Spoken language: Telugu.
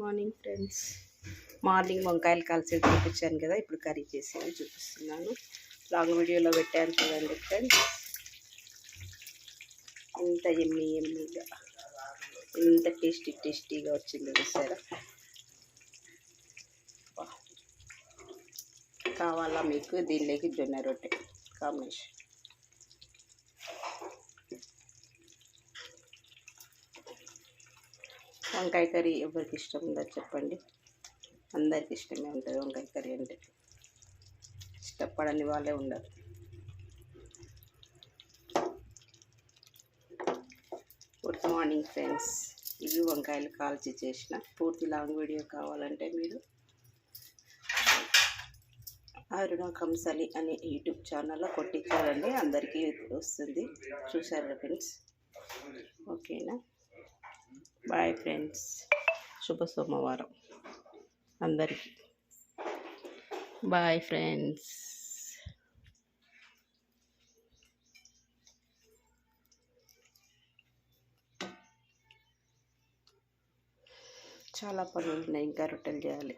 Morning friends. మార్నింగ్ వంకాయలు కలిసి చూపించాను కదా ఇప్పుడు కర్రీ చేసేది చూపిస్తున్నాను. లాంగ్ వీడియోలో పెట్టాను చూడండి ఫ్రెండ్స్. ఇంత ఎమ్మి ఎమ్మిగా ఇంత టేస్టీ టేస్టీగా వచ్చింది చూసారా? కావాలా మీకు? దీనిలోకి జొన్న రొట్టె కాంబినేషన్. వంకాయ కర్రీ ఎవరికి ఇష్టం ఉందో చెప్పండి. అందరికి ఇష్టమే ఉంటుంది వంకాయ కర్రీ అంటే. ఇష్టపడని వాళ్ళే ఉండరు. గుడ్ మార్నింగ్ ఫ్రెండ్స్ ఇవి వంకాయలు కాల్చి చేసిన. పూర్తి లాంగ్ వీడియో కావాలంటే మీరు అరుణ కంసలి అనే యూట్యూబ్ ఛానల్లో కొట్టించాలండి అందరికీ వస్తుంది. చూసారా ఫ్రెండ్స్ ఓకేనా బాయ్ ఫ్రెండ్స్ శుభ సోమవారం అందరికీ. బాయ్ ఫ్రెండ్స్ చాలా పనులు ఉన్నాయి ఇంకా రొట్టెలు చేయాలి.